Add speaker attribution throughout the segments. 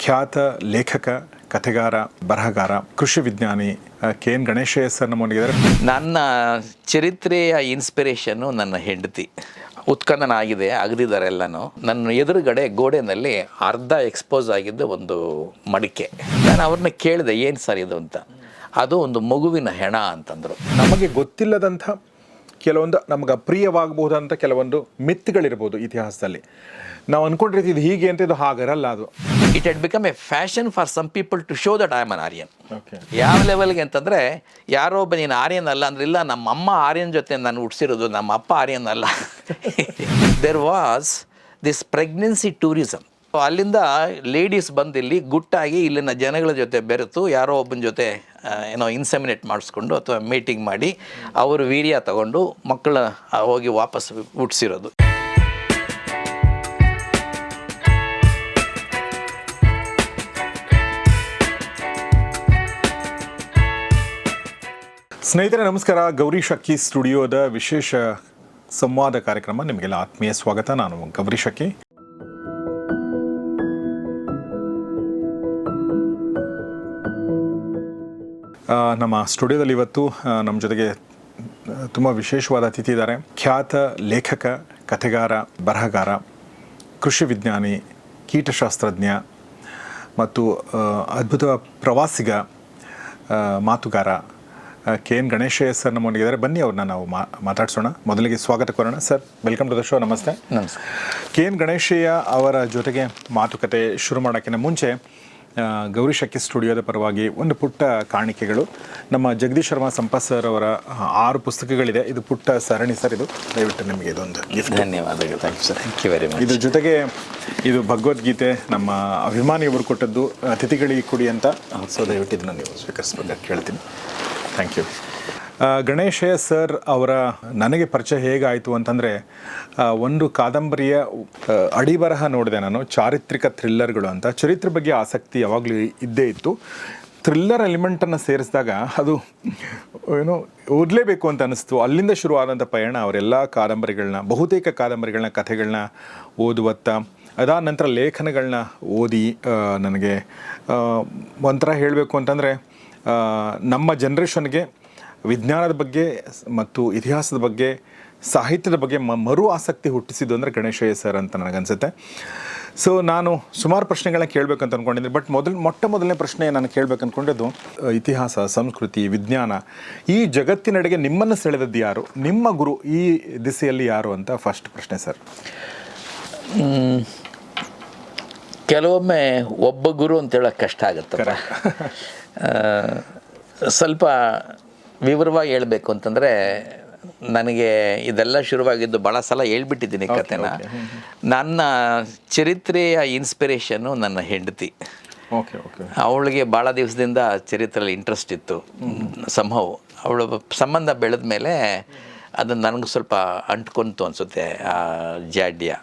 Speaker 1: ಖ್ಯಾತ ಲೇಖಕ ಕಥೆಗಾರ ಬರಹಗಾರ ಕೃಷಿ ವಿಜ್ಞಾನಿ ಕೆ. ಎನ್. ಗಣೇಶಯ್ಯ ಸರ್ ನಮ್ಮೊಂದಿಗಿದ್ದಾರೆ
Speaker 2: ನನ್ನ ಚರಿತ್ರೆಯ ಇನ್ಸ್ಪಿರೇಷನ್ನು ನನ್ನ ಹೆಂಡತಿ ಉತ್ಖನನ ಆಗಿದೆ ಅಗದಿದ್ದಾರೆ ಎಲ್ಲನೂ ನನ್ನ ಎದುರುಗಡೆ ಗೋಡೆನಲ್ಲಿ ಅರ್ಧ ಎಕ್ಸ್ಪೋಸ್ ಆಗಿದ್ದ ಒಂದು ಮಡಿಕೆ. ನಾನು ಅವ್ರನ್ನ ಕೇಳಿದೆ ಏನು ಸರ್ ಇದು? ಅಂತ. ಅದು ಒಂದು ಮಗುವಿನ ಹೆಣ ಅಂತಂದರು.
Speaker 1: ನಮಗೆ ಗೊತ್ತಿಲ್ಲದಂಥ ಕೆಲವೊಂದು ನಮಗೆ ಅಪ್ರಿಯವಾಗಬಹುದಂಥ ಕೆಲವೊಂದು ಮಿತ್ಗಳಿರ್ಬೋದು ಇತಿಹಾಸದಲ್ಲಿ. ನಾವು ಅಂದ್ಕೊಂಡಿರ್ತೀವಿ ಇದು ಹೀಗೆ ಅಂತ ಇದು ಹಾಗಿರಲ್ಲ ಅದು.
Speaker 2: It had become a fashion for some people to show that I am an Aryan ಯಾವ ಲೆವೆಲ್ಗೆ ಅಂತಂದರೆ ಯಾರೋ ಒಬ್ಬ ನೀನು ಆರ್ಯನ್ ಅಲ್ಲ ಅಂದ್ರೆ ಇಲ್ಲ ನಮ್ಮ ಅಮ್ಮ ಆರ್ಯನ್ ಜೊತೆ ನಾನು ಹುಟ್ಟಿಸಿರೋದು ನಮ್ಮ ಅಪ್ಪ ಆರ್ಯನ್ ಅಲ್ಲ. There was this pregnancy tourism ಅಲ್ಲಿಂದ ಲೇಡೀಸ್ ಬಂದು ಇಲ್ಲಿ ಗುಟ್ಟಾಗಿ ಇಲ್ಲಿನ ಜನಗಳ ಜೊತೆ ಬೆರೆತು ಯಾರೋ ಒಬ್ಬನ ಜೊತೆ ಏನೋ ಇನ್ಸೆಮಿನೇಟ್ ಮಾಡಿಸ್ಕೊಂಡು ಅಥವಾ ಮೀಟಿಂಗ್ ಮಾಡಿ ಅವರು ವೀರ್ಯ ತಗೊಂಡು ಮಕ್ಕಳ ಹೋಗಿ ವಾಪಸ್ ಹುಟ್ಟಿಸಿರೋದು
Speaker 1: ಸ್ನೇಹಿತರೆ, ನಮಸ್ಕಾರ. ಗೌರಿ ಶಕ್ಕಿ ಸ್ಟುಡಿಯೋದ ವಿಶೇಷ ಸಂವಾದ ಕಾರ್ಯಕ್ರಮ ನಿಮಗೆಲ್ಲ ಆತ್ಮೀಯ ಸ್ವಾಗತ. ನಾನು ಗೌರಿ ಶಕ್ಕಿ ನಮ್ಮ ಸ್ಟುಡಿಯೋದಲ್ಲಿ ಇವತ್ತು ನಮ್ಮ ಜೊತೆಗೆ ತುಂಬ ವಿಶೇಷವಾದ ಅತಿಥಿ ಇದ್ದಾರೆ. ಖ್ಯಾತ ಲೇಖಕ, ಕಥೆಗಾರ, ಬರಹಗಾರ, ಕೃಷಿ ವಿಜ್ಞಾನಿ, ಕೀಟಶಾಸ್ತ್ರಜ್ಞ ಮತ್ತು ಅದ್ಭುತ ಪ್ರವಾಸಿಗ ಮಾತುಗಾರ ಕೆ ಎನ್ ಗಣೇಶ ಸರ್ ನಮ್ಮೊಂದಿಗಿದ್ದಾರೆ ಬನ್ನಿ ಅವ್ರನ್ನ ನಾವು ಮಾತಾಡಿಸೋಣ. ಮೊದಲಿಗೆ ಸ್ವಾಗತ ಕೋರೋಣ. Sir welcome to the show. ನಮಸ್ತೆ.
Speaker 2: ನಮಸ್ಕಾರ
Speaker 1: ಕೆ ಎನ್ ಗಣೇಶಯ್ಯ ಅವರ ಜೊತೆಗೆ ಮಾತುಕತೆ ಶುರು ಮಾಡೋಕ್ಕಿಂತ ಮುಂಚೆ ಗೌರಿ ಶಕ್ಕಿ ಸ್ಟುಡಿಯೋದ ಪರವಾಗಿ ಒಂದು ಪುಟ್ಟ ಕಾಣಿಕೆಗಳು. ನಮ್ಮ ಜಗದೀಶ್ ಶರ್ಮಾ ಸಂಪತ್ ಸರ್ ಅವರ ಆರು ಪುಸ್ತಕಗಳಿದೆ. ಇದು ಪುಟ್ಟ ಸರಣಿ ಸರ್ ಇದು. ದಯವಿಟ್ಟು ನಿಮಗೆ ಇದೊಂದು ಗಿಫ್ಟ್
Speaker 2: ಧನ್ಯವಾದಗಳು. Thank you sir thank you very much
Speaker 1: ಇದ್ರ ಜೊತೆಗೆ ಇದು ಭಗವದ್ಗೀತೆ ನಮ್ಮ ಅಭಿಮಾನಿಯವರು ಕೊಟ್ಟದ್ದು ಅತಿಥಿಗಳಿಗೆ ಕೊಡಿ ಅಂತ. ಸೊ ದಯವಿಟ್ಟು ಇದನ್ನು ನೀವು ಸ್ವೀಕರಿಸ್ಬೇಕು ಕೇಳ್ತೀನಿ. ಥ್ಯಾಂಕ್ ಯು ಗಣೇಶ ಸರ್ ಅವರ ನನಗೆ ಪರಿಚಯ ಹೇಗಾಯಿತು ಅಂತಂದರೆ ಒಂದು ಕಾದಂಬರಿಯ ಅಡಿಬರಹ ನೋಡಿದೆ ನಾನು, ಚಾರಿತ್ರಿಕ ಥ್ರಿಲ್ಲರ್ಗಳು ಅಂತ. ಚರಿತ್ರೆ ಬಗ್ಗೆ ಆಸಕ್ತಿ ಯಾವಾಗಲೂ ಇದ್ದೇ ಇತ್ತು. ಥ್ರಿಲ್ಲರ್ ಎಲಿಮೆಂಟನ್ನು ಸೇರಿಸಿದಾಗ ಅದು, ಏನು, ಓದಲೇಬೇಕು ಅಂತ ಅನ್ನಿಸ್ತು ಅಲ್ಲಿಂದ ಶುರುವಾದಂಥ ಪಯಣ, ಅವರೆಲ್ಲ ಕಾದಂಬರಿಗಳನ್ನ ಬಹುತೇಕ ಕಾದಂಬರಿಗಳನ್ನ ಕಥೆಗಳನ್ನ ಓದುವತ್ತ, ಅದಾದ ನಂತರ ಲೇಖನಗಳನ್ನ ಓದಿ ನನಗೆ ಒಂಥರ ಹೇಳಬೇಕು ಅಂತಂದರೆ ನಮ್ಮ ಜನ್ರೇಷನ್ಗೆ ವಿಜ್ಞಾನದ ಬಗ್ಗೆ ಮತ್ತು ಇತಿಹಾಸದ ಬಗ್ಗೆ ಸಾಹಿತ್ಯದ ಬಗ್ಗೆ ಮ ಮರು ಆಸಕ್ತಿ ಹುಟ್ಟಿಸಿದ್ದು ಅಂದರೆ ಗಣೇಶಯ್ಯ ಸರ್ ಅಂತ ನನಗನ್ಸುತ್ತೆ. ಸೊ ನಾನು ಸುಮಾರು ಪ್ರಶ್ನೆಗಳನ್ನ ಕೇಳಬೇಕಂತ ಅಂದ್ಕೊಂಡಿದ್ದೆ ಬಟ್ ಮೊದಲು ಮೊಟ್ಟ ಮೊದಲನೇ ಪ್ರಶ್ನೆ ನಾನು ಕೇಳಬೇಕು ಅಂದ್ಕೊಂಡಿದ್ದು ಇತಿಹಾಸ ಸಂಸ್ಕೃತಿ ವಿಜ್ಞಾನ ಈ ಜಗತ್ತಿನಡೆಗೆ ನಿಮ್ಮನ್ನು ಸೆಳೆದದ್ದು ಯಾರು? ನಿಮ್ಮ ಗುರು ಈ ದಿಸೆಯಲ್ಲಿ ಯಾರು ಅಂತ ಫಸ್ಟ್ ಪ್ರಶ್ನೆ ಸರ್
Speaker 2: ಕೆಲವೊಮ್ಮೆ ಒಬ್ಬ ಗುರು ಅಂತ ಹೇಳೋಕ್ಕೆ ಕಷ್ಟ ಆಗುತ್ತೆ ಸ್ವಲ್ಪ ವಿವರವಾಗಿ ಹೇಳಬೇಕು ಅಂತಂದರೆ ನನಗೆ ಇದೆಲ್ಲ ಶುರುವಾಗಿದ್ದು ಭಾಳ ಸಲ ಹೇಳ್ಬಿಟ್ಟಿದ್ದೀನಿ ಕತೆನ ನನ್ನ ಚರಿತ್ರೆಯ ಇನ್ಸ್ಪಿರೇಷನ್ನು ನನ್ನ ಹೆಂಡತಿ.
Speaker 1: ಓಕೆ ಓಕೆ
Speaker 2: ಅವಳಿಗೆ ಭಾಳ ದಿವಸದಿಂದ ಚರಿತ್ರೆಯಲ್ಲಿ ಇಂಟ್ರೆಸ್ಟ್ ಇತ್ತು. ಸಂಭವ್ ಅವಳು ಸಂಬಂಧ ಬೆಳೆದ ಮೇಲೆ ಅದನ್ನು ನನಗೆ ಸ್ವಲ್ಪ ಅಂಟ್ಕೊಂತು ಅನಿಸುತ್ತೆ ಆ ಜಾಡ್ಯ.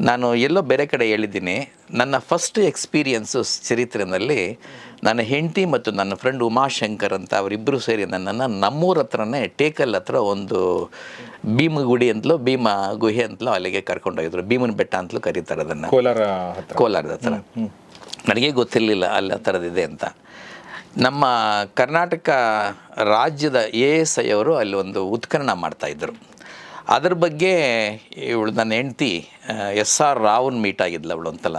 Speaker 2: ನಾನು ಎಲ್ಲೋ ಬೇರೆ ಕಡೆ ಹೇಳಿದ್ದೀನಿ ನನ್ನ ಫಸ್ಟ್ ಎಕ್ಸ್ಪೀರಿಯನ್ಸು ಚರಿತ್ರೆಯಲ್ಲಿ ನನ್ನ ಹೆಂಡತಿ ಮತ್ತು ನನ್ನ ಫ್ರೆಂಡ್ ಉಮಾಶಂಕರ್ ಅಂತ ಅವರಿಬ್ಬರು ಸೇರಿ ನನ್ನನ್ನು ನಮ್ಮೂರ ಹತ್ರನೇ ಟೇಕಲ್ ಹತ್ರ ಒಂದು ಭೀಮ ಗುಡಿ ಅಂತಲೂ ಭೀಮ ಗುಹೆ ಅಂತಲೂ ಅಲ್ಲಿಗೆ ಕರ್ಕೊಂಡೋಗಿದ್ರು. ಭೀಮನ ಬೆಟ್ಟ ಅಂತಲೂ ಕರೀತಾರೆ ಅದನ್ನು.
Speaker 1: ಕೋಲಾರ
Speaker 2: ಕೋಲಾರದ ಹತ್ರ. ನನಗೆ ಗೊತ್ತಿರಲಿಲ್ಲ ಅಲ್ಲಿ ಆ ಥರದಿದೆ ಅಂತ. ನಮ್ಮ ಕರ್ನಾಟಕ ರಾಜ್ಯದ ಎ ಎಸ್ ಐ ಅವರು ಅಲ್ಲಿ ಒಂದು ಉತ್ಖನನ ಮಾಡ್ತಾಯಿದ್ರು ಅದ್ರ ಬಗ್ಗೆ ಇವಳು ನನ್ನ ಹೆಂಡತಿ ಎಸ್ ಆರ್ ರಾವ್ನ ಮೀಟ್ ಆಗಿದ್ಲು ಅವಳು ಅಂತಲ್ಲ.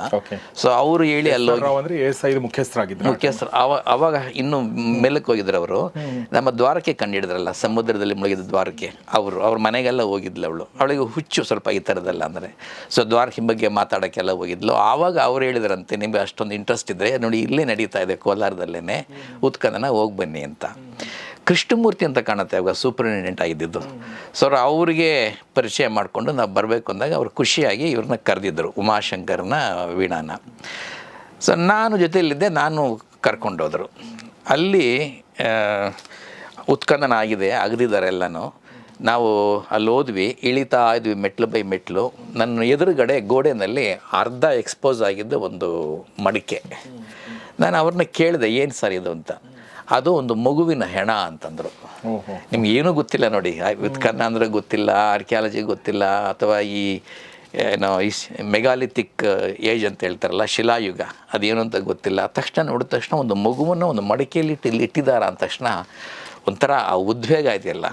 Speaker 2: ಸೊ ಅವರು ಹೇಳಿ ಅಲ್ಲಿ
Speaker 1: ಎಸ್ ಐದು ಮುಖ್ಯಸ್ಥರಾಗಿದ್ರು
Speaker 2: ಮುಖ್ಯಸ್ಥರು ಅವ ಅವಾಗ ಇನ್ನು ಮೇಲಕ್ಕೆ ಹೋಗಿದ್ರು ಅವರು. ನಮ್ಮ ದ್ವಾರಕ್ಕೆ ಕಂಡಿಡಿದ್ರಲ್ಲ ಸಮುದ್ರದಲ್ಲಿ ಮುಳುಗಿದ ದ್ವಾರಕ್ಕೆ. ಅವರು ಅವ್ರ ಮನೆಗೆಲ್ಲ ಹೋಗಿದ್ಲು ಅವಳು. ಅವಳಿಗೆ ಹುಚ್ಚು ಸ್ವಲ್ಪ ಈ ಥರದ್ದೆಲ್ಲ ಅಂದರೆ. ಸೊ ದ್ವಾರಕೆ ಬಗ್ಗೆ ಮಾತಾಡೋಕ್ಕೆಲ್ಲ ಹೋಗಿದ್ಲು. ಆವಾಗ ಅವ್ರು ಹೇಳಿದ್ರಂತೆ ನಿಮಗೆ ಅಷ್ಟೊಂದು ಇಂಟ್ರೆಸ್ಟ್ ಇದ್ದರೆ ನೋಡಿ ಇಲ್ಲೇ ನಡೀತಾ ಇದೆ ಕೋಲಾರದಲ್ಲೇ ಉತ್ಕನನ ಹೋಗಿ ಬನ್ನಿ ಅಂತ. ಕೃಷ್ಣಮೂರ್ತಿ ಅಂತ ಕಾಣುತ್ತೆ ಅವಾಗ ಸೂಪರಿಂಟೆಂಡೆಂಟ್ ಆಗಿದ್ದಿದ್ದು ಸೊ ಅವರಿಗೆ ಪರಿಚಯ ಮಾಡಿಕೊಂಡು ನಾವು ಬರಬೇಕು ಅಂದಾಗ ಅವ್ರು ಖುಷಿಯಾಗಿ ಇವ್ರನ್ನ ಕರೆದಿದ್ದರು ಉಮಾಶಂಕರ್ನ ವೀಣಾನ. ಸೊ ನಾನು ಜೊತೆಯಲ್ಲಿದ್ದೆ, ನಾನು ಕರ್ಕೊಂಡೋದರು. ಅಲ್ಲಿ ಉತ್ಖನನ ಆಗಿದೆ, ಅಗದಿದ್ದಾರೆ ಎಲ್ಲನೂ. ನಾವು ಅಲ್ಲಿ ಹೋದ್ವಿ, ಇಳಿತಾ ಇದ್ವಿ ಮೆಟ್ಲು ಬೈ ಮೆಟ್ಲು. ನನ್ನ ಎದುರುಗಡೆ ಗೋಡೆನಲ್ಲಿ ಅರ್ಧ ಎಕ್ಸ್ಪೋಸ್ ಆಗಿದ್ದ ಒಂದು ಮಡಿಕೆ. ನಾನು ಅವ್ರನ್ನ ಕೇಳಿದೆ, ಏನು ಸರ್ ಇದು ಅಂತ. ಅದು ಒಂದು ಮಗುವಿನ ಹೆಣ ಅಂತಂದರು. ನಿಮ್ಗೆ ಏನೂ ಗೊತ್ತಿಲ್ಲ ನೋಡಿ. ವಿತ್ ಕನ್ನ ಅಂದರೆ ಗೊತ್ತಿಲ್ಲ ಆರ್ಕಿಯಾಲಜಿ ಗೊತ್ತಿಲ್ಲ ಅಥವಾ ಈ ಏನೋ ಈ ಮೆಗಾಲಿಥಿಕ್ ಏಜ್ ಅಂತ ಹೇಳ್ತಾರಲ್ಲ ಶಿಲಾಯುಗ ಅದೇನು ಅಂತ ಗೊತ್ತಿಲ್ಲ. ತಕ್ಷಣ ನೋಡಿದ ತಕ್ಷಣ ಒಂದು ಮಗುವನ್ನು ಒಂದು ಮಡಿಕೆಯಲ್ಲಿ ಇಟ್ಟು ಇಲ್ಲಿ ಇಟ್ಟಿದ್ದಾರೆ ಅಂದ ತಕ್ಷಣ ಒಂಥರ ಆ ಉದ್ವೇಗ ಇದೆಯಲ್ಲ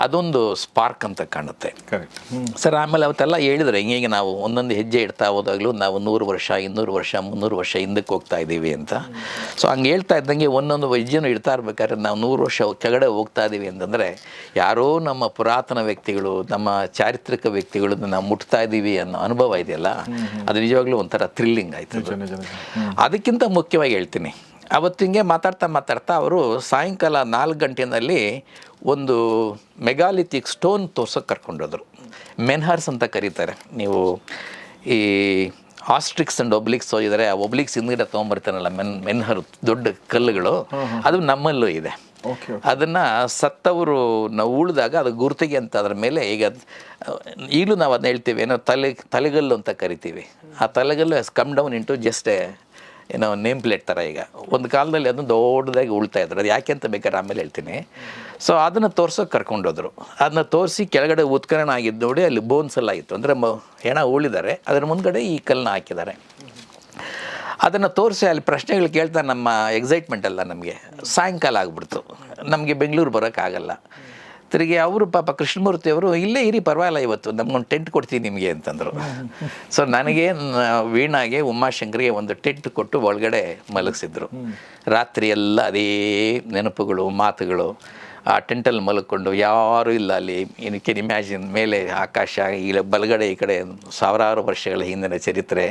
Speaker 2: ಅದೊಂದು ಸ್ಪಾರ್ಕ್ ಅಂತ ಕಾಣುತ್ತೆ.
Speaker 1: ಕರೆಕ್ಟ್
Speaker 2: ಸರ್ ಆಮೇಲೆ ಅವತ್ತೆಲ್ಲ ಹೇಳಿದ್ರೆ ಹಿಂಗೆ ನಾವು ಒಂದೊಂದು ಹೆಜ್ಜೆ ಇಡ್ತಾ ಹೋದಾಗಲೂ ನಾವು ನೂರು ವರ್ಷ ಇನ್ನೂರು ವರ್ಷ ಮುನ್ನೂರು ವರ್ಷ ಹಿಂದಕ್ಕೆ ಹೋಗ್ತಾ ಇದ್ದೀವಿ ಅಂತ. ಸೊ ಹಂಗೆ ಹೇಳ್ತಾ ಇದ್ದಂಗೆ ಒಂದೊಂದು ಹೆಜ್ಜೆನೂ ಇಡ್ತಾ ಇರ್ಬೇಕಾದ್ರೆ ನಾವು ನೂರು ವರ್ಷ ಕೆಳಗಡೆ ಹೋಗ್ತಾ ಇದ್ದೀವಿ ಅಂತಂದರೆ ಯಾರೋ ನಮ್ಮ ಪುರಾತನ ವ್ಯಕ್ತಿಗಳು ನಮ್ಮ ಚಾರಿತ್ರಿಕ ವ್ಯಕ್ತಿಗಳನ್ನ ನಾವು ಮುಟ್ತಾ ಇದ್ದೀವಿ ಅನ್ನೋ ಅನುಭವ ಇದೆಯಲ್ಲ ಅದು ನಿಜವಾಗ್ಲೂ ಒಂಥರ ಥ್ರಿಲ್ಲಿಂಗ್ ಆಯ್ತು ಅದಕ್ಕಿಂತ ಮುಖ್ಯವಾಗಿ ಹೇಳ್ತೀನಿ ಅವತ್ತು ಹಿಂಗೆ ಮಾತಾಡ್ತಾ ಮಾತಾಡ್ತಾ ಅವರು ಸಾಯಂಕಾಲ ನಾಲ್ಕು ಗಂಟೆನಲ್ಲಿ ಒಂದು ಮೆಗಾಲಿಥಿಕ್ ಸ್ಟೋನ್ ತೋರ್ಸೋಕೆ ಕರ್ಕೊಂಡೋದ್ರು. ಮೆನ್ಹಾರ್ಸ್ ಅಂತ ಕರೀತಾರೆ. ನೀವು ಈ ಆಸ್ಟ್ರಿಕ್ಸ್ ಆ್ಯಂಡ್ ಒಬ್ಲಿಕ್ಸ್ ಹೋಗಿದರೆ ಆ ಒಬ್ಲಿಕ್ಸ್ ಹಿಂದ್ಗಡೆ ತೊಗೊಂಬರ್ತಾನಲ್ಲ ಮೆನ್ ಮೆನ್ಹರ್ ದೊಡ್ಡ ಕಲ್ಲುಗಳು ಅದು ನಮ್ಮಲ್ಲೂ ಇದೆ.
Speaker 1: ಓಕೆ
Speaker 2: ಅದನ್ನು ಸತ್ತವರು ನಾವು ಉಳಿದಾಗ ಅದು ಗುರುತಿಗೆ ಅಂತ ಅದ್ರ ಮೇಲೆ ಈಗ ಈಗಲೂ ನಾವು ಅದನ್ನ ಹೇಳ್ತೀವಿ ಏನೋ ತಲೆ ತಲೆಗಲ್ಲು ಅಂತ ಕರಿತೀವಿ. ಆ ತಲೆಗಲ್ಲು has come down into just ಏನೋ ನೇಮ್ ಪ್ಲೇಟ್ ಥರ ಈಗ. ಒಂದು ಕಾಲದಲ್ಲಿ ಅದನ್ನು ದೊಡ್ಡದಾಗಿ ಉಳ್ತಾ ಇದ್ರು. ಅದು ಯಾಕೆ ಅಂತ ಬೇಕಾದ್ರೆ ಆಮೇಲೆ ಹೇಳ್ತೀನಿ. ಸೊ ಅದನ್ನು ತೋರ್ಸೋಕೆ ಕರ್ಕೊಂಡೋದ್ರು ಅದನ್ನ ತೋರಿಸಿ ಕೆಳಗಡೆ ಉತ್ಕರಣ ಆಗಿದ್ದು ನೋಡಿ ಅಲ್ಲಿ ಬೋನ್ಸ್ ಎಲ್ಲ ಇತ್ತು. ಅಂದರೆ ಹೆಣ ಉಳಿದಾರೆ. ಅದರ ಮುಂದ್ಗಡೆ ಈ ಕಲ್ಲನ್ನ ಹಾಕಿದ್ದಾರೆ ಅದನ್ನು ತೋರಿಸಿ ಅಲ್ಲಿ ಪ್ರಶ್ನೆಗಳು ಕೇಳ್ತಾ ನಮ್ಮ ಎಕ್ಸೈಟ್ಮೆಂಟ್ ಅಲ್ಲ ನಮಗೆ. ಸಾಯಂಕಾಲ ಆಗ್ಬಿಡ್ತು. ನಮಗೆ ಬೆಂಗಳೂರು ಬರೋಕ್ಕಾಗಲ್ಲ. ತಿರುಗಿ ಅವರು ಪಾಪ ಕೃಷ್ಣಮೂರ್ತಿ ಅವರು ಇಲ್ಲೇ ಇರಿ ಪರವಾಗಿಲ್ಲ ಇವತ್ತು ನಮ್ಗೊಂದು ಟೆಂಟ್ ಕೊಡ್ತೀನಿ ನಿಮಗೆ ಅಂತಂದರು. ಸೊ ನನಗೆ ವೀಣಾಗೆ ಉಮಾಶಂಕರಿಗೆ ಒಂದು ಟೆಂಟ್ ಕೊಟ್ಟು ಒಳಗಡೆ ಮಲಗಿಸಿದ್ರು. ರಾತ್ರಿ ಎಲ್ಲ ಅದೇ ನೆನಪುಗಳು ಮಾತುಗಳು. ಆ ಟೆಂಟಲ್ಲಿ ಮಲ್ಕೊಂಡು ಯಾರೂ ಇಲ್ಲ ಅಲ್ಲಿ. ಏನು ಕೆನ್ ಇಮ್ಯಾಜಿನ್ ಮೇಲೆ ಆಕಾಶ ಈಗ ಬಲಗಡೆ ಈ ಕಡೆ ಸಾವಿರಾರು ವರ್ಷಗಳ ಹಿಂದಿನ ಚರಿತ್ರೆ.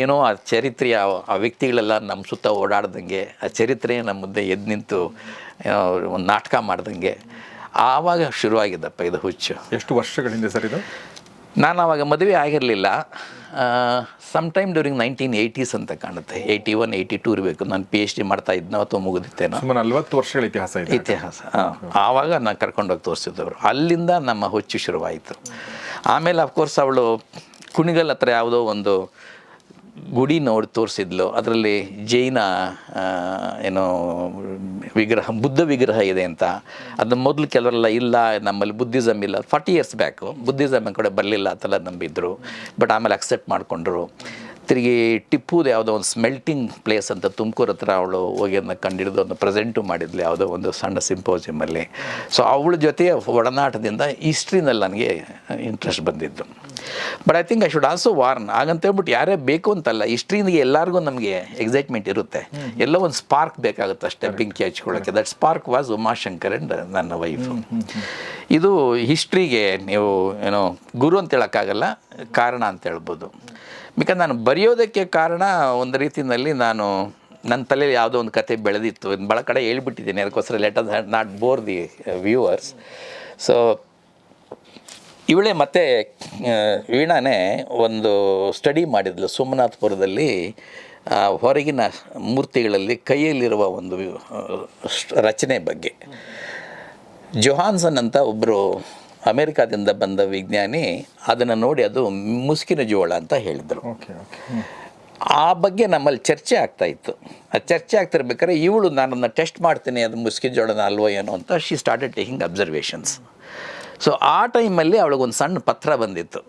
Speaker 2: ಏನೋ ಆ ಚರಿತ್ರೆಯ ಆ ವ್ಯಕ್ತಿಗಳೆಲ್ಲ ನಮ್ಮ ಸುತ್ತ ಓಡಾಡ್ದಂಗೆ ಆ ಚರಿತ್ರೆ ನಮ್ಮ ಮುಂದೆ ಎದ್ದು ನಿಂತು ಒಂದು ನಾಟಕ ಮಾಡ್ದಂಗೆ. ಆವಾಗ ಶುರುವಾಗಿದ್ದಪ್ಪ ಇದು ಹುಚ್ಚು.
Speaker 1: ಎಷ್ಟು ವರ್ಷಗಳಿಂದ ಸರ್ ಇದು?
Speaker 2: ನಾನು ಆವಾಗ ಮದುವೆ ಆಗಿರಲಿಲ್ಲ. Some time during nineteen eighties ಅಂತ ಕಾಣುತ್ತೆ. ಏಯ್ಟಿ ಒನ್ ಏಯ್ಟಿ ಟೂ ಇರಬೇಕು. ನಾನು ಪಿ ಎಚ್ ಡಿ ಮಾಡ್ತಾ ಇದ್ನೋ ಅಥವಾ ಮುಗಿದಿತ್ತೇನೋ.
Speaker 1: ನಲ್ವತ್ತು ವರ್ಷಗಳ ಇತಿಹಾಸ ಇದೆ.
Speaker 2: ಇತಿಹಾಸ. ಆವಾಗ ನಾನು ಕರ್ಕೊಂಡೋಗಿ ತೋರಿಸಿದ್ದವರು. ಅಲ್ಲಿಂದ ನಮ್ಮ ಹುಚ್ಚು ಶುರುವಾಯಿತು. ಆಮೇಲೆ ಅಫ್ಕೋರ್ಸ್ ಅವಳು ಕುಣಿಗಲ್ ಹತ್ರ ಯಾವುದೋ ಒಂದು ಗುಡಿ ನೋಡಿ ತೋರಿಸಿದ್ಲು. ಅದರಲ್ಲಿ ಜೈನ ಏನು ವಿಗ್ರಹ, ಬುದ್ಧ ವಿಗ್ರಹ ಇದೆ ಅಂತ. ಅದನ್ನ ಮೊದಲು ಕೆಲವರೆಲ್ಲ ಇಲ್ಲ, ನಮ್ಮಲ್ಲಿ ಬುದ್ಧಿಸಮ್ ಇಲ್ಲ. ಫಾರ್ಟಿ ಇಯರ್ಸ್ ಬ್ಯಾಕು ಬುದ್ಧಿಸಮ್ ಕೂಡ ಬರಲಿಲ್ಲ ಅಂತೆಲ್ಲ ನಂಬಿದ್ರು. ಬಟ್ ಆಮೇಲೆ ಅಕ್ಸೆಪ್ಟ್ ಮಾಡಿಕೊಂಡ್ರು. ತಿರುಗಿ ಟಿಪ್ಪುದು ಯಾವುದೋ ಒಂದು ಸ್ಮೆಲ್ಟಿಂಗ್ ಪ್ಲೇಸ್ ಅಂತ ತುಮಕೂರು ಹತ್ರ ಅವಳು ಹೋಗಿ ಅದನ್ನ ಕಂಡಿಡಿದು ಒಂದು ಪ್ರೆಸೆಂಟು ಮಾಡಿದ್ಲು ಯಾವುದೋ ಒಂದು ಸಣ್ಣ ಸಿಂಪೋಸಿಯಮಲ್ಲಿ ಸೊ ಅವಳ ಜೊತೆ ಒಡನಾಟದಿಂದ ಹಿಸ್ಟ್ರಿನಲ್ಲಿ ನನಗೆ ಇಂಟ್ರೆಸ್ಟ್ ಬಂದಿದ್ದು. But I think I should also warn ಹಾಗಂತೇಳ್ಬಿಟ್ಟು ಯಾರೇ ಬೇಕು ಅಂತಲ್ಲ ಹಿಸ್ಟ್ರಿಂದ ಎಲ್ಲರಿಗೂ ನಮಗೆ ಎಕ್ಸೈಟ್ಮೆಂಟ್ ಇರುತ್ತೆ. ಎಲ್ಲ ಒಂದು ಸ್ಪಾರ್ಕ್ ಬೇಕಾಗುತ್ತೆ ಅಷ್ಟೇ ಬೆಂಕಿ ಹಚ್ಕೊಳ್ಳೋಕ್ಕೆ that spark was Umashankar and ನನ್ನ ವೈಫ್ ಇದು ಹಿಸ್ಟ್ರಿಗೆ ನೀವು ಏನೋ ಗುರು ಅಂತ ಹೇಳೋಕ್ಕಾಗಲ್ಲ ಕಾರಣ ಅಂತ ಹೇಳ್ಬೋದು. ಬಿಕಾಸ್ ನಾನು ಬರೆಯೋದಕ್ಕೆ ಕಾರಣ ಒಂದು ರೀತಿಯಲ್ಲಿ ನಾನು ನನ್ನ ತಲೆಯಲ್ಲಿ ಯಾವುದೋ ಒಂದು ಕತೆ ಬೆಳೆದಿತ್ತು. ಭಾಳ ಕಡೆ ಹೇಳ್ಬಿಟ್ಟಿದ್ದೀನಿ. ಅದಕ್ಕೋಸ್ಕರ let us not bore the viewers so ಇವಳೇ ಮತ್ತೆ ವೀಣಾನೇ ಒಂದು ಸ್ಟಡಿ ಮಾಡಿದ್ಲು ಸೋಮನಾಥಪುರದಲ್ಲಿ. ಹೊರಗಿನ ಮೂರ್ತಿಗಳಲ್ಲಿ ಕೈಯಲ್ಲಿರುವ ಒಂದು ರಚನೆ ಬಗ್ಗೆ. ಜೊಹಾನ್ಸನ್ ಅಂತ ಒಬ್ಬರು ಅಮೇರಿಕಾದಿಂದ ಬಂದ ವಿಜ್ಞಾನಿ ಅದನ್ನು ನೋಡಿ ಅದು ಮುಸ್ಕಿನ ಜೋಳ ಅಂತ ಹೇಳಿದರು.
Speaker 1: ಓಕೆ ಓಕೆ
Speaker 2: ಆ ಬಗ್ಗೆ ನಮ್ಮಲ್ಲಿ ಚರ್ಚೆ ಆಗ್ತಾ ಇತ್ತು. ಆ ಚರ್ಚೆ ಆಗ್ತಿರ್ಬೇಕಾದ್ರೆ ಇವಳು ನಾನನ್ನು ಟೆಸ್ಟ್ ಮಾಡ್ತೀನಿ ಅದು ಮುಸ್ಕಿನ ಜೋಳನ ಅಲ್ವೋ ಏನೋ ಅಂತ she started taking observations so ಆ ಟೈಮಲ್ಲಿ ಅವಳಿಗೊಂದು ಸಣ್ಣ ಪತ್ರ ಬಂದಿತ್ತು.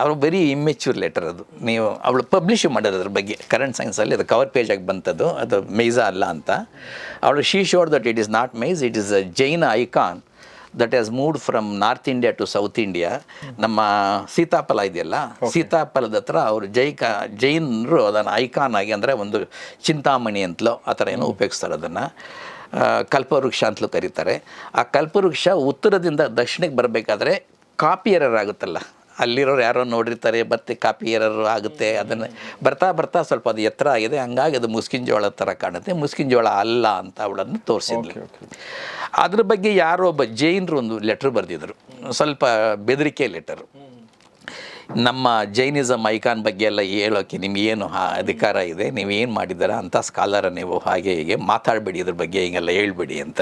Speaker 2: ಅವರು ವೆರಿ ಇಮ್ಮೆಚ್ಯೂರ್ ಲೆಟರ್ ಅದು. ನೀವು ಅವಳು ಪಬ್ಲಿಷ್ ಮಾಡೋದು ಅದ್ರ ಬಗ್ಗೆ. ಕರೆಂಟ್ ಸೈನ್ಸಲ್ಲಿ ಅದು ಕವರ್ ಪೇಜಾಗಿ ಬಂತದ್ದು ಅದು ಮೈಜಾ ಅಲ್ಲ ಅಂತ. ಅವಳು she sure that it is not maize it is a Jaina icon that has moved from north India to south India ನಮ್ಮ ಸೀತಾಫಲ ಇದೆಯಲ್ಲ? ಸೀತಾಫಲದ ಹತ್ರ ಅವರು ಜೈಕ ಜೈನರು ಅದನ್ನು ಐಕಾನ್ ಆಗಿ ಅಂದರೆ ಒಂದು ಚಿಂತಾಮಣಿ ಅಂತಲೋ ಆ ಥರ ಏನೋ ಉಪಯೋಗಿಸ್ತಾರೆ ಅದನ್ನು. ಕಲ್ಪವೃಕ್ಷ ಅಂತಲೂ ಕರೀತಾರೆ. ಆ ಕಲ್ಪವೃಕ್ಷ ಉತ್ತರದಿಂದ ದಕ್ಷಿಣಕ್ಕೆ ಬರಬೇಕಾದ್ರೆ ಕಾಪಿಯರರ್ ಆಗುತ್ತಲ್ಲ ಅಲ್ಲಿರೋರು ಯಾರೋ ನೋಡಿರ್ತಾರೆ ಮತ್ತೆ ಕಾಪಿ ಎರರ್ ಆಗುತ್ತೆ. ಅದನ್ನು ಬರ್ತಾ ಬರ್ತಾ ಸ್ವಲ್ಪ ಅದು ಎತ್ತರ ಆಗಿದೆ. ಹಂಗಾಗಿ ಅದು ಮುಸ್ಕಿನ ಜೋಳ ಥರ ಕಾಣುತ್ತೆ. ಮುಸ್ಕಿನ ಜೋಳ ಅಲ್ಲ ಅಂತ ಅವಳನ್ನು ತೋರಿಸಿದ್ಲು. ಅದ್ರ ಬಗ್ಗೆ ಯಾರೋ ಒಬ್ಬ ಜೈನರು ಒಂದು ಲೆಟ್ರ್ ಬರೆದಿದ್ರು. ಸ್ವಲ್ಪ ಬೆದರಿಕೆ ಲೆಟರು ನಮ್ಮ ಜೈನಿಸಮ್ ಐಕಾನ್ ಬಗ್ಗೆ ಎಲ್ಲ ಹೇಳೋಕ್ಕೆ ನಿಮಗೇನು ಅಧಿಕಾರ ಇದೆ? ನೀವು ಏನು ಮಾಡಿದ್ದೀರ ಅಂತ ಸ್ಕಾಲರ ನೀವು ಹಾಗೆ ಹೀಗೆ ಮಾತಾಡಬೇಡಿ, ಇದ್ರ ಬಗ್ಗೆ ಹೀಗೆಲ್ಲ ಹೇಳ್ಬೇಡಿ ಅಂತ.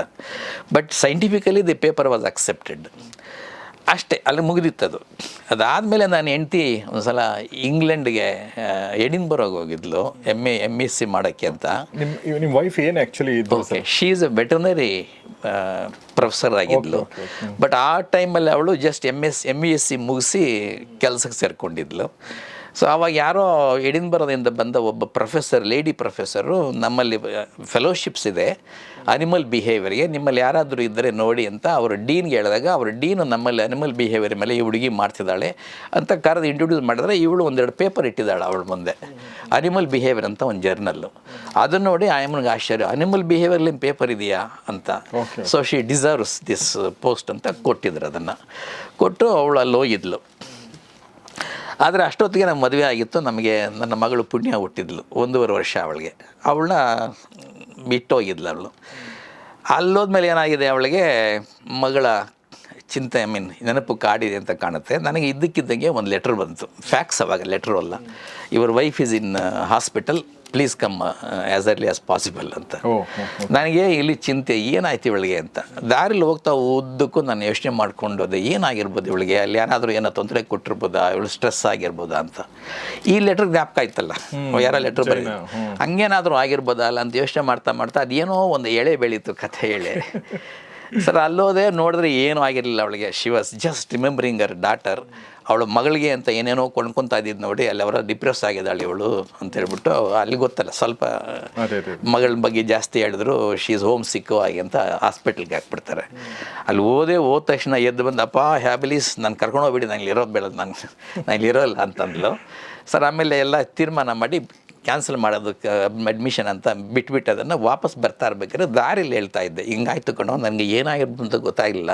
Speaker 2: But scientifically the paper was accepted ಅಷ್ಟೇ ಅಲ್ಲಿ ಮುಗಿದಿತ್ತದು. ಅದಾದಮೇಲೆ ನಾನು ಹೆಂಡ್ತಿ ಒಂದು ಸಲ ಇಂಗ್ಲೆಂಡ್ಗೆ Edinburgh ಹೋಗಿದ್ಲು M A M S C ಮಾಡೋಕ್ಕೆ ಅಂತ.
Speaker 1: ನಿಮ್ಮ ನಿಮ್ಮ ವೈಫ್ ಏನು actually
Speaker 2: okay she is a veterinary professor ಆಗಿದ್ಲು. But ಆ ಟೈಮಲ್ಲಿ ಅವಳು just M S M E S C ಮುಗಿಸಿ ಕೆಲಸಕ್ಕೆ ಸೇರಿಕೊಂಡಿದ್ಲು. ಸೊ ಆವಾಗ ಯಾರೋ ಎಡಿನ್ಬರದಿಂದ ಬಂದ ಒಬ್ಬ ಪ್ರೊಫೆಸರ್ ಲೇಡಿ ಪ್ರೊಫೆಸರು ನಮ್ಮಲ್ಲಿ ಫೆಲೋಶಿಪ್ಸ್ ಇದೆ. ಅನಿಮಲ್ ಬಿಹೇವಿಯರ್ಗೆ ನಿಮ್ಮಲ್ಲಿ ಯಾರಾದರೂ ಇದ್ದರೆ ನೋಡಿ ಅಂತ ಅವರು ಡೀನ್ಗೆ ಹೇಳಿದಾಗ ಅವರು ಡೀನು ನಮ್ಮಲ್ಲಿ ಅನಿಮಲ್ ಬಿಹೇವಿಯರ್ ಮೇಲೆ ಈ ಹುಡುಗಿ ಮಾಡ್ತಿದ್ದಾಳೆ ಅಂತ ಕರೆದು ಇಂಟ್ರೊಡ್ಯೂಸ್ ಮಾಡಿದ್ರೆ ಇವಳು ಒಂದೆರಡು ಪೇಪರ್ ಇಟ್ಟಿದ್ದಾಳೆ ಅವಳ ಮುಂದೆ. ಅನಿಮಲ್ ಬಿಹೇವಿಯರ್ ಅಂತ ಒಂದು ಜರ್ನಲ್ಲು ಅದನ್ನು ನೋಡಿ ಆಯಮ್ಮನಿಗೆ ಆಶ್ಚರ್ಯ ಅನಿಮಲ್ ಬಿಹೇವಿಯರ್ಲಿ ಪೇಪರ್ ಇದೆಯಾ ಅಂತ. So she deserves this post ಅಂತ ಕೊಟ್ಟಿದ್ರು ಅದನ್ನು. ಕೊಟ್ಟು ಅವಳು ಅಲ್ಲಿ ಹೋಗಿದ್ಲು ಆದರೆ ಅಷ್ಟೊತ್ತಿಗೆ ನಮ್ಮ ಮದುವೆ ಆಗಿತ್ತು. ನಮಗೆ ನನ್ನ ಮಗಳು ಪುಣ್ಯ ಹುಟ್ಟಿದ್ಲು. ಒಂದೂವರೆ ವರ್ಷ ಅವಳಿಗೆ. ಅವಳನ್ನ ಬಿಟ್ಟೋಗಿದ್ಲು ಅವಳು. ಅಲ್ಲೋದ್ಮೇಲೆ ಏನಾಗಿದೆ ಅವಳಿಗೆ, ಮಗಳ ಚಿಂತೆ ಐ ಮೀನ್ ನೆನಪು ಕಾಡಿದೆ ಅಂತ ಕಾಣುತ್ತೆ. ನನಗೆ ಇದ್ದಕ್ಕಿದ್ದಂಗೆ ಒಂದು ಲೆಟ್ರ್ ಬಂತು. ಫ್ಯಾಕ್ಸ್ ಅವಾಗ ಲೆಟ್ರ್ ಅಲ್ಲ. Your wife is in hospital please come as early as possible ಅಂತ. ನನಗೆ ಇಲ್ಲಿ ಚಿಂತೆ ಏನಾಯ್ತು ಇವಳಿಗೆ ಅಂತ. ದಾರಿಲಿ ಹೋಗ್ತಾ ಉದ್ದಕ್ಕೂ ನಾನು ಯೋಚನೆ ಮಾಡ್ಕೊಂಡು ಅದೇ ಏನಾಗಿರ್ಬೋದು ಇವಳಿಗೆ? ಅಲ್ಲಿ ಏನಾದರೂ ಏನೋ ತೊಂದರೆ ಕೊಟ್ಟಿರ್ಬೋದಾ? ಇವಳು ಸ್ಟ್ರೆಸ್ ಆಗಿರ್ಬೋದಾ ಅಂತ. ಈ ಲೆಟ್ರ್ ಜ್ಞಾಪಕ ಆಯ್ತಲ್ಲ? ಯಾರ ಲೆಟ್ರ್ ಬರೀ ಹಂಗೇನಾದರೂ ಆಗಿರ್ಬೋದಾ ಅಲ್ಲ ಅಂತ ಯೋಚನೆ ಮಾಡ್ತಾ ಮಾಡ್ತಾ ಅದೇನೋ ಒಂದು ಎಳೆ ಬೆಳೀತು ಕಥೆ ಎಳೆ ಸರ್ ಅಲ್ಲೋದೆ ನೋಡಿದ್ರೆ ಏನೂ ಆಗಿರಲಿಲ್ಲ ಅವಳಿಗೆ. She was just remembering her daughter ಅವಳ ಮಗಳಿಗೆ ಅಂತ ಏನೇನೋ ಕೊಂಡ್ಕೊತಾ ಇದ್ದಿದ್ದು ನೋಡಿ ಅಲ್ಲಿ ಅವರ ಡಿಪ್ರೆಸ್ ಆಗಿದ್ದಾಳೆ ಇವಳು ಅಂತ ಹೇಳ್ಬಿಟ್ಟು ಅಲ್ಲಿ ಗೊತ್ತಲ್ಲ ಸ್ವಲ್ಪ ಮಗಳ ಬಗ್ಗೆ ಜಾಸ್ತಿ ಹೇಳಿದ್ರು ಶೀಸ್ ಹೋಮ್ ಸಿಕ್ಕೋ ಹಾಗೆ ಅಂತ ಹಾಸ್ಪಿಟ್ಲ್ಗೆ ಹಾಕ್ಬಿಡ್ತಾರೆ. ಅಲ್ಲಿ ಓದೇ ಹೋದ ತಕ್ಷಣ ಎದ್ದು ಬಂದು ಅಪ್ಪ ಹ್ಯಾಬಿಲೀಸ್ ನಾನು ಕರ್ಕೊಂಡು ಹೋಗ್ಬಿಡಿ ನಾನು ಇರೋದು ಬೇಡ ನಾನು ನಾನು ಇಲ್ಲಿ ಇರೋಲ್ಲ ಅಂತಂದ್ಲು. ಸರ್ ಆಮೇಲೆ ಎಲ್ಲ ತೀರ್ಮಾನ ಮಾಡಿ ಕ್ಯಾನ್ಸಲ್ ಮಾಡೋದಕ್ಕೆ ಅಡ್ಮಿಷನ್ ಅಂತ ಬಿಟ್ಬಿಟ್ಟು ಅದನ್ನು ವಾಪಸ್ ಬರ್ತಾ ಇರ್ಬೇಕಾದ್ರೆ ದಾರಿಲಿ ಹೇಳ್ತಾ ಇದ್ದೆ. ಹಿಂಗಾಯ್ತು ಕಣೋ ನನಗೆ ಏನಾಗಿರ್ಬೋದು ಅಂತ ಗೊತ್ತಾಗಿಲ್ಲ